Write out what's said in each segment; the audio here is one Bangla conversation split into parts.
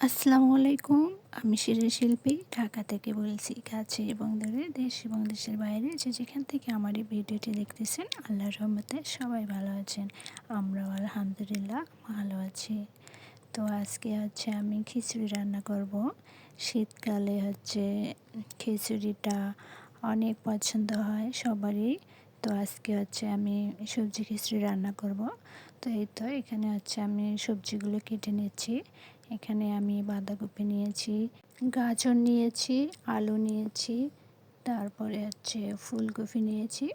আসসালামু আলাইকুম, আমি শিরিন শিল্পী, ঢাকা থেকে বলছি কাছে এবং দূরে, দেশ এবং দেশের বাইরে যে যেখান থেকে আমার এই ভিডিওটি দেখতেছেন, আল্লাহর রহমতে সবাই ভালো আছেন, আমরাও আলহামদুলিল্লাহ ভালো আছি। তো আজকে হচ্ছে আমি খিচুড়ি রান্না করব। শীতকালে হচ্ছে খিচুড়িটা অনেক পছন্দ হয় সবারই। তো আজকে হচ্ছে আমি সবজি খিচুড়ি রান্না করব। তো এই তো এখানে হচ্ছে আমি সবজিগুলো কেটে নিচ্ছি। এখানে আমি বাঁধাকপি নিয়েছি, গাজর নিয়েছি, আলু নিয়েছি, তারপরে হচ্ছে ফুলকপি নিয়েছি।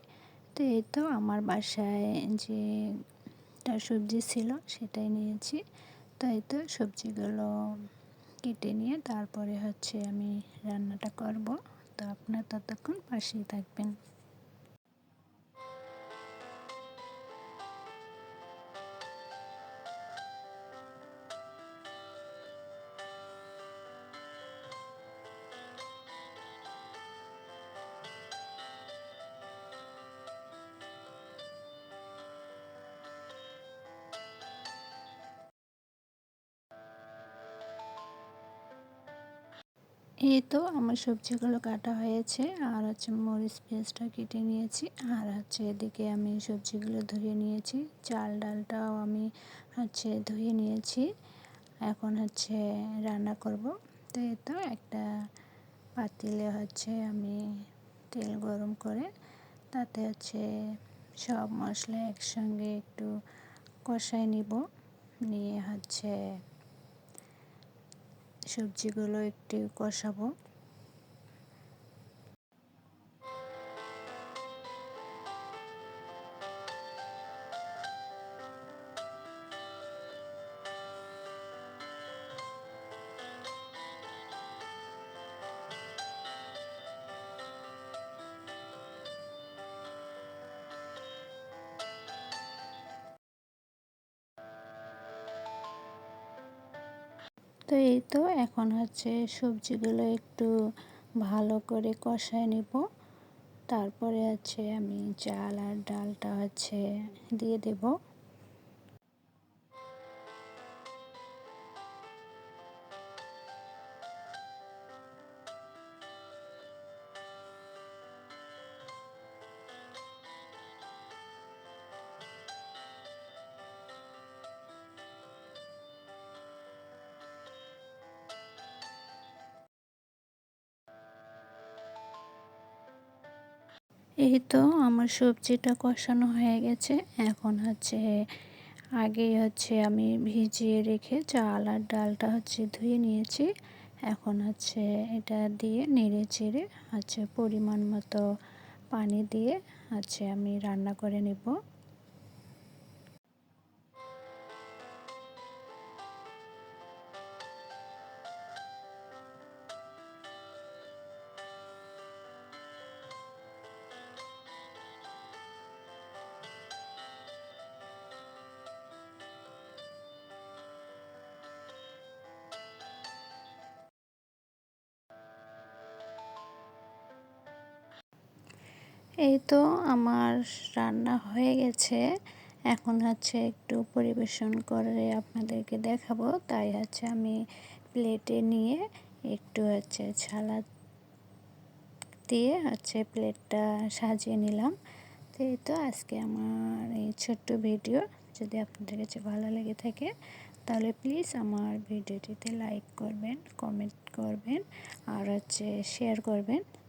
তো এই তো আমার বাসায় যে তার সবজি ছিল সেটাই নিয়েছি। তো এই তো সবজিগুলো কেটে নিয়ে তারপরে হচ্ছে আমি রান্নাটা করব। তো আপনার ততক্ষণ পাশেই থাকবেন। এই তো আমার সবজিগুলো কাটা হয়েছে, আর হচ্ছে মরিচ পেঁয়াজটা কেটে নিয়েছি, আর হচ্ছে এদিকে আমি সবজিগুলো ধুয়ে নিয়েছি, চাল ডালটাও আমি হচ্ছে ধুয়ে নিয়েছি, এখন হচ্ছে রান্না করব। তো এই তো একটা পাতিলে হচ্ছে আমি তেল গরম করে তাতে হচ্ছে সব মশলা একসঙ্গে একটু কষায় নিব, নিয়ে হচ্ছে সবজিগুলো একটু কষাবো। তো এই তো এখন হচ্ছে সবজিগুলো একটু ভালো করে কষায় নেব। তারপরে হচ্ছে আমি চাল আর ডালটা হচ্ছে দিয়ে দেবো। এই তো আমার সবজিটা কষানো হয়ে গেছে। এখন হচ্ছে আগেই হচ্ছে আমি ভিজিয়ে রেখে চাল আর ডালটা হচ্ছে ধুয়ে নিয়েছি। এখন হচ্ছে এটা দিয়ে নেড়ে চেড়ে হচ্ছে পরিমাণ মতো পানি দিয়ে হচ্ছে আমি রান্না করে নেব। এই তো আমার রান্না হয়ে গেছে। এখন হচ্ছে একটু পরিবেশন করে আপনাদেরকে দেখাবো। তাই হচ্ছে আমি প্লেটে নিয়ে একটু হচ্ছে ছালা দিয়ে হচ্ছে প্লেটটা সাজিয়ে নিলাম। তো এই তো আজকে আমার এই ছোট্ট ভিডিও। যদি আপনাদের কাছে ভালো লেগে থাকে, তাহলে প্লিজ আমার ভিডিওটিতে লাইক করবেন, কমেন্ট করবেন, আর হচ্ছে শেয়ার করবেন।